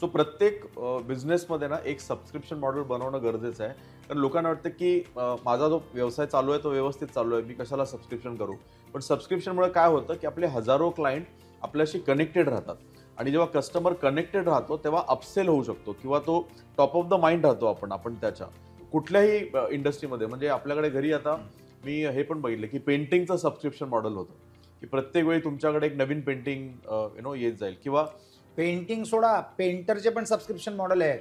So प्रत्येक बिझनेसमध्ये ना एक सबस्क्रिप्शन मॉडेल बनवणं गरजेचं आहे. कारण लोकांना वाटतं की माझा जो व्यवसाय चालू आहे तो व्यवस्थित चालू आहे. मी कशाला सबस्क्रिप्शन करू? पण सबस्क्रिप्शनमुळे काय होतं की आपले हजारो क्लायंट आपल्याशी कनेक्टेड राहतात. आणि जेव्हा कस्टमर कनेक्टेड राहतो तेव्हा अपसेल होऊ शकतो किंवा तो टॉप ऑफ द माइंड राहतो आपण आपण त्याच्या. कुठल्याही इंडस्ट्रीमध्ये म्हणजे आपल्याकडे घरी आता मी हे पण बघितलं की पेंटिंगचं सबस्क्रिप्शन मॉडेल होतं. की प्रत्येक वेळी तुमच्याकडे एक नवीन पेंटिंग यु नो येत जाईल. किंवा पेंटिंग सोडा पेंटरचे पण सबस्क्रिप्शन मॉडेल आहेत.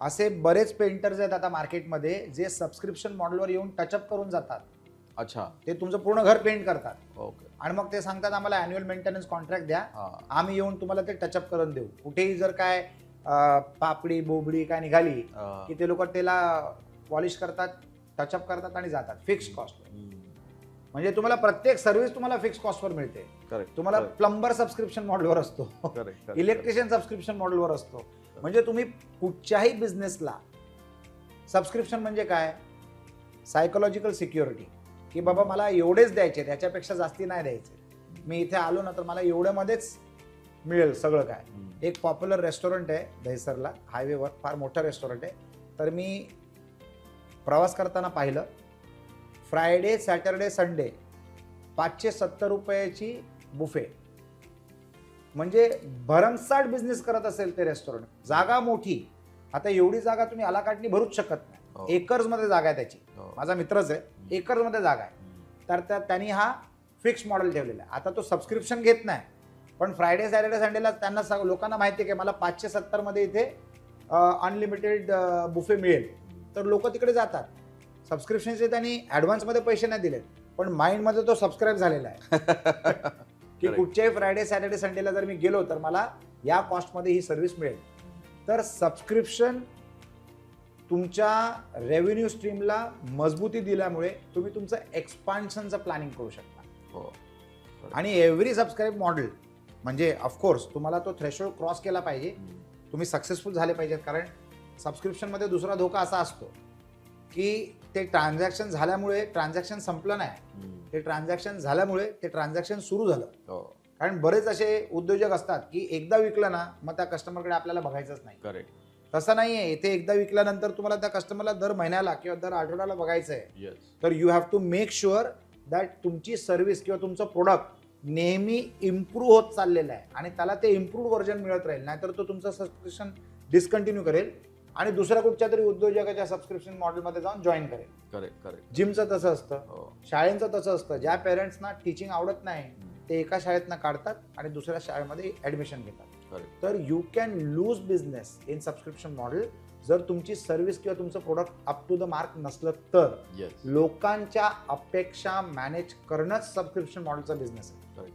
असे बरेच पेंटर्स आहेत आता मार्केटमध्ये जे सबस्क्रिप्शन मॉडेलवर येऊन टचअप करून जातात. अच्छा. ते तुमचं पूर्ण घर पेंट करतात. ओके. आणि मग ते सांगतात आम्हाला अॅन्युअल मेंटेनन्स कॉन्ट्रॅक्ट द्या. आम्ही येऊन तुम्हाला ते टचअप करून देऊ. कुठेही जर काय पापडी बोबडी काय निघाली की ते लोक त्याला पॉलिश करतात टचअप करतात आणि जातात फिक्स कॉस्ट म्हणजे तुम्हाला प्रत्येक सर्व्हिस तुम्हाला फिक्स कॉस्टवर मिळते. तुम्हाला प्लंबर सबस्क्रिप्शन मॉडेलवर असतो. इलेक्ट्रिशियन सबस्क्रिप्शन मॉडेलवर असतो. म्हणजे तुम्ही कुठच्याही बिझनेसला सबस्क्रिप्शन म्हणजे काय? सायकोलॉजिकल सिक्युरिटी की बाबा मला एवढेच द्यायचे त्याच्यापेक्षा जास्ती नाही द्यायचे. मी इथे आलो ना तर मला एवढ्यामध्येच मिळेल सगळं काय. एक पॉप्युलर रेस्टॉरंट आहे दहिसरला हायवेवर फार मोठं रेस्टॉरंट आहे. तर मी प्रवास करताना पाहिलं. फ्रायडे सॅटरडे संडे पाचशे सत्तर रुपयाची बुफे. म्हणजे भरमसाठ बिझनेस करत असेल ते रेस्टॉरंट जागा मोठी. आता एवढी जागा तुम्ही अलाकाटनी भरूच शकत हो. नाही एकर्समध्ये जागा आहे त्याची. हो, माझा मित्रच आहे. एकर्समध्ये जागा आहे. तर त्या त्यांनी हा फिक्स मॉडेल ठेवलेला आहे. आता तो सबस्क्रिप्शन घेत नाही. पण फ्रायडे सॅटर्डे संडेला त्यांना लोकांना माहिती आहे की मला पाचशे सत्तरमध्ये इथे अनलिमिटेड बुफे मिळेल. तर लोक तिकडे जातात. सबस्क्रिप्शनचे त्यांनी ॲडव्हान्समध्ये पैसे नाही दिलेत. पण माइंडमध्ये तो सबस्क्राईब झालेला आहे. की. कुठच्याही फ्रायडे सॅटर्डे संडेला जर मी गेलो तर मला या कॉस्टमध्ये ही सर्व्हिस मिळेल. तर सबस्क्रिप्शन तुमच्या रेव्हेन्यू स्ट्रीमला मजबूती दिल्यामुळे तुम्ही तुमचं एक्सपान्शनचं प्लॅनिंग करू शकता. हो, आणि एव्हरी सबस्क्राईब मॉडेल म्हणजे ऑफकोर्स तुम्हाला तो थ्रेशोल्ड क्रॉस केला पाहिजे. तुम्ही सक्सेसफुल झाले पाहिजेत कारण सबस्क्रिप्शनमध्ये दुसरा धोका असा असतो की ते ट्रान्झॅक्शन झाल्यामुळे ट्रान्झॅक्शन संपलं नाही. ते ट्रान्झॅक्शन झाल्यामुळे ते ट्रान्झॅक्शन सुरू झालं. हो, कारण बरेच असे उद्योजक असतात की एकदा विकलं ना मग त्या कस्टमरकडे आपल्याला बघायचंच नाही. Correct, तसं नाही आहे इथे एकदा विकल्यानंतर तुम्हाला त्या कस्टमरला दर महिन्याला किंवा दर आठवड्याला बघायचं आहे तर you have to make sure that तुमची सर्व्हिस किंवा तुमचं प्रोडक्ट नेहमी इम्प्रूव्ह होत चाललेलं आहे. आणि त्याला ते इम्प्रूव्ह व्हर्जन मिळत राहील. नाहीतर तो तुमचं सबस्क्रिप्शन डिस्कंटिन्यू करेल. आणि दुसऱ्या कुठच्या तरी उद्योजकाच्या सबस्क्रिप्शन मॉडेलमध्ये जाऊन जॉईन करेल. Correct, correct, जिमचं तसं असतं हो, शाळेचं तसं असतं. ज्या पेरेंट्सना टीचिंग आवडत नाही ते एका शाळेतनं काढतात आणि दुसऱ्या शाळेमध्ये ऍडमिशन घेतात. तर you can lose business in subscription model जर तुमची सर्व्हिस किंवा तुमचं product up to the mark नसलं तर yes, लोकांच्या अपेक्षा मॅनेज करणंच सबस्क्रिप्शन मॉडेलचा बिझनेस आहे.